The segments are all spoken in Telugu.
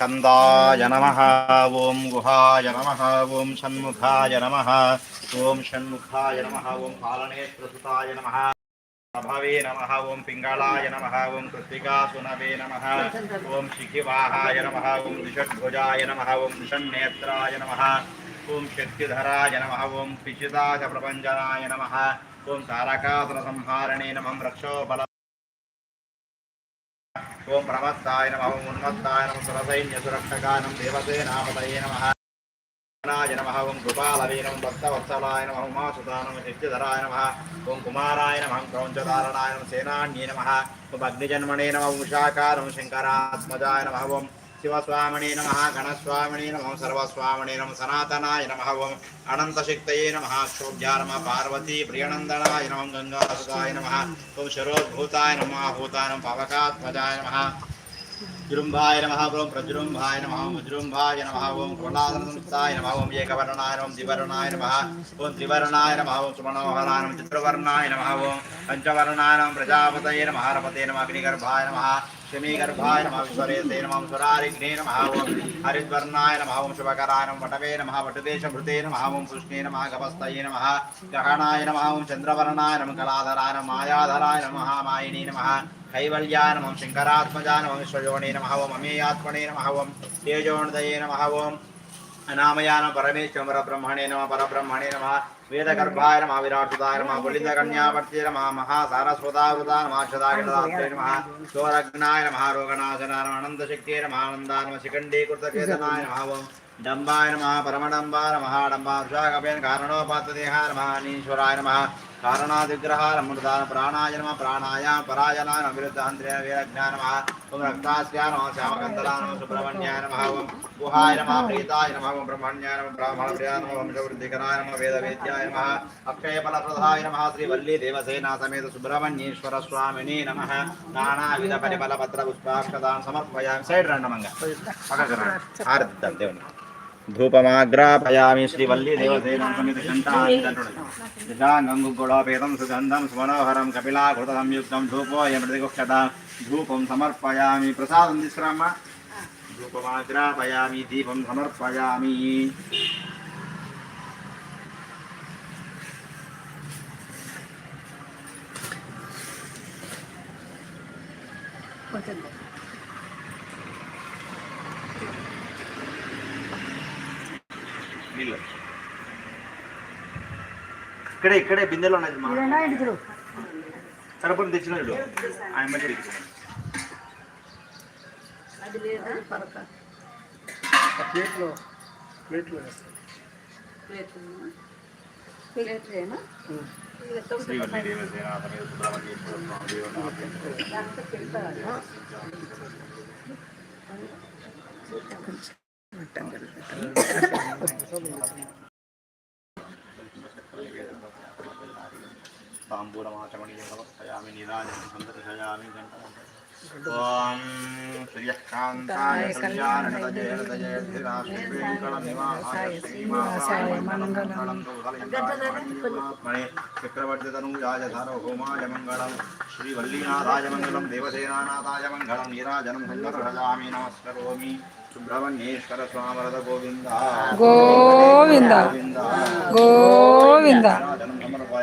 स्कन्दाय नमः ॐ गुहाय नमः ॐ षण्मुखाय नमः ॐ षण्मुखाय नमः ॐ पालनेत्रसुताय नमः प्रभवे नमः ॐ पिङ्गलाय नमः ॐ कृत्तिकासुनवे नमः ॐ शिखिवाहाय नमः ॐ त्रिषड्भुजाय नमः ॐ त्रिषण्नेत्राय नमः ॐ शक्तिधराय नमः ॐ पिशिताशप्रपञ्चनाय नमः ॐ तारकासुरसंहारणे नमः रक्षोबल ఓం ప్రమత్తాయ నమ ఓం ఉన్మత్తాయ నమ సురసైన్య సురక్షకానం దేవసేనాపతయే నమ. నాయ నమ ఓం కృపాలవే నమ భక్తవత్సలాయ నమ ఉమాసుతానం నమ శక్తిధరాయ నమ ఓం కుమారాయ నమ క్రౌంచదారణాయ నమ సేనాన్యే నమ ఓం అగ్నిజన్మణే నమ ఉషాకారం శంకరాత్మజాయ నమ ఓం శివస్వామినే నమ గణస్వామినే నమ సర్వస్వామినే నమ సనాతనాయ నమ ఓం అనంతశక్తయే నమ శోభ్యా నమ పార్వతీ ప్రియనందనాయ నమ గంగాసుతాయ నమ ఓం శరోద్భూతాయ నమ భూతాయ పవకాత్మజాయ నమ జృంభాయ నమ ఓం ప్రజృంభాయ నమ ఓం విజృంభాయ నమ ఓం కులాదనముక్తాయ నమ ఓం ఏకవర్ణాయ నమ ద్వివర్ణాయ నమ ఓం త్రివర్ణాయ నమ ఓం సుమనోహరాయ నమ చిత్రవర్ణాయ నమ ఓం పంచవర్ణాయ నమ ప్రజాపతయ నమ హరపతే నమ అగ్నిగర్భాయ నమ శమీగర్భాయ నమ విశ్వరేతే నమ సురారిఘ్నే నమ ఓం హరిద్వర్ణాయ నమ ఓం శుభకరాయ నమ వటవే నమ వటదేశభృతే నమ ఓం కృష్ణే నమ గవస్తయే నమ గహనాయ నమ ఓం చంద్రవర్ణాయ నమ కళాధరాయ నమ మాయాధరాయ నమ మాయిని कैवल्या नमः शङ्करात्मजा नमः विश्वयोणे नमः ओं अमेयात्मने नमः ओं तेजोणदये नमः ओं अनामया नमः परमेश्वर परब्रह्मणे नमः परब्रह्मणे नमः वेदगर्भाय नमः विराटदाय नमः पुलिन्दकन्यावर्त्ये नमः महासारस्वतावृता नमः शदागणदात्रे नमः सोरग्नाय नमः रोगनाशनाय नमः अनन्दशक्त्ये नमः आनन्दा नमः शिखण्डीकृतचेतनाय नमः ओं डम्बाय नमः परमडम्बाय नमः डम्बाभ्यागपेन कारणोपातदेहाय नमः अनीश्वराय नमः కారణాదిగ్రహాయ మృదాన ప్రాణాయ నమ ప్రాణాయ పరాయణాయ నమ విరుద్ధాంధ్రేణ వీరజ్ఞాన ఓం రక్తాస్యాయ నమ శ్యామకందలాయ నమ సుబ్రహ్మణ్యాయ నమ ఓం గుహాయ నమ ప్రీతాయ నమ ఓం బ్రహ్మణ్యాయ నమ బ్రాహ్మణ ప్రియాయ నమ వంశవృద్ధికరాయ నమ వేదవేద్యాయ నమ అక్షయఫలప్రదాయ నమ శ్రీ వల్లి దేవసేనా సమేత సుబ్రహ్మణ్యేశ్వర స్వామిని నమ. నానావిధ పరిమళ పత్ర పుష్పాక్షదాన్ సమర్పయామి. సైడ్ రండమంగా. ఆర్ద్దాం దేవుని ధూపమాగ్రాపయామి శ్రీవల్లి దేవసేనం సమిత శంటాంగంగుళోపేతం సుగంధం సుమనోహరం కపిలాకృత సంయుక్తం ధూపోయం ప్రతిగుక్షత ధూపం సమర్పయామి ప్రసాదం తీసుకురామ్మా ధూపమాగ్రాపయామి దీపం సమర్పయామి నీళ్ళు ఇక్కడే ఇక్కడే బిందెలో ఉన్నది మా సరపడి తెచ్చిన ఆయన మధ్య ప్లేట్లో ప్లేట్లో வட்டங்கள். பாம்பூரமாட்டமணி சயாமி நிதாஜம் சந்தர்ஷயாமி கண்டமண்டலம் ॐ श्रियःकान्ताय चक्रवर्तितनूजाय सार्वभौमाय मङ्गलं श्रीवल्लीनाथाय मङ्गलं देवसेनानाथाय मङ्गलं नीराजनं सङ्गरजामि नमस्करोमि सुब्रह्मण्येश्वर स्वामरद गोविन्द गोविन्द गोविन्द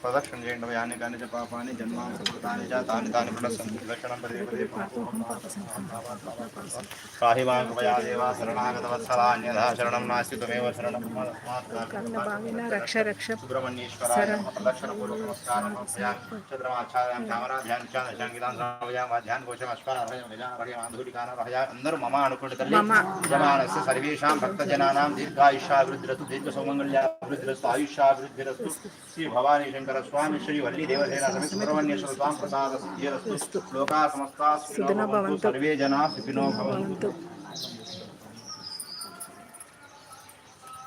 ప్రదక్షిణ చేయండి అవ్వ, యాని కాని చ పాపాని జన్మాని సుకృతాని చ తాని తాని ప్రదర్శన దక్షిణం పదే పదే పాహి మాం కృపయా దేవా శరణాగత వత్సలాన్యథా శరణం నాస్తి త్వమేవ శరణం మమ తస్మాత్ రక్ష రక్ష సుబ్రహ్మణ్యేశ్వరాయ నమః ప్రదక్షిణపూర్వక నమస్కారం సమర్పయామి చంద్రమాఛాయాం చామరాధ్యాన్ చాంద్రశాంగితాన్ సమయాం వాధ్యాన్ కోశం అశ్వారహయం విజానపర్యం ఆంధూలికానరహయ అందరూ మమ అనుకోండి తల్లి యజమానస్య సర్వేషాం భక్తజనానాం దీర్ఘాయుష్యాభివృద్ధిరస్తు దీర్ఘ సౌమంగళ్యాభివృద్ధిరస్తు ఆయుష్యాభివృద్ధిరస్తు శ్రీ భవానీ శంకర స్వామి శ్రీ వల్లి దేవసేన సమేత సుబ్రహ్మణ్యేశ్వర స్వామి ప్రసాద లోకా సమస్తా సర్వే జనా సుఖినో భవంతు.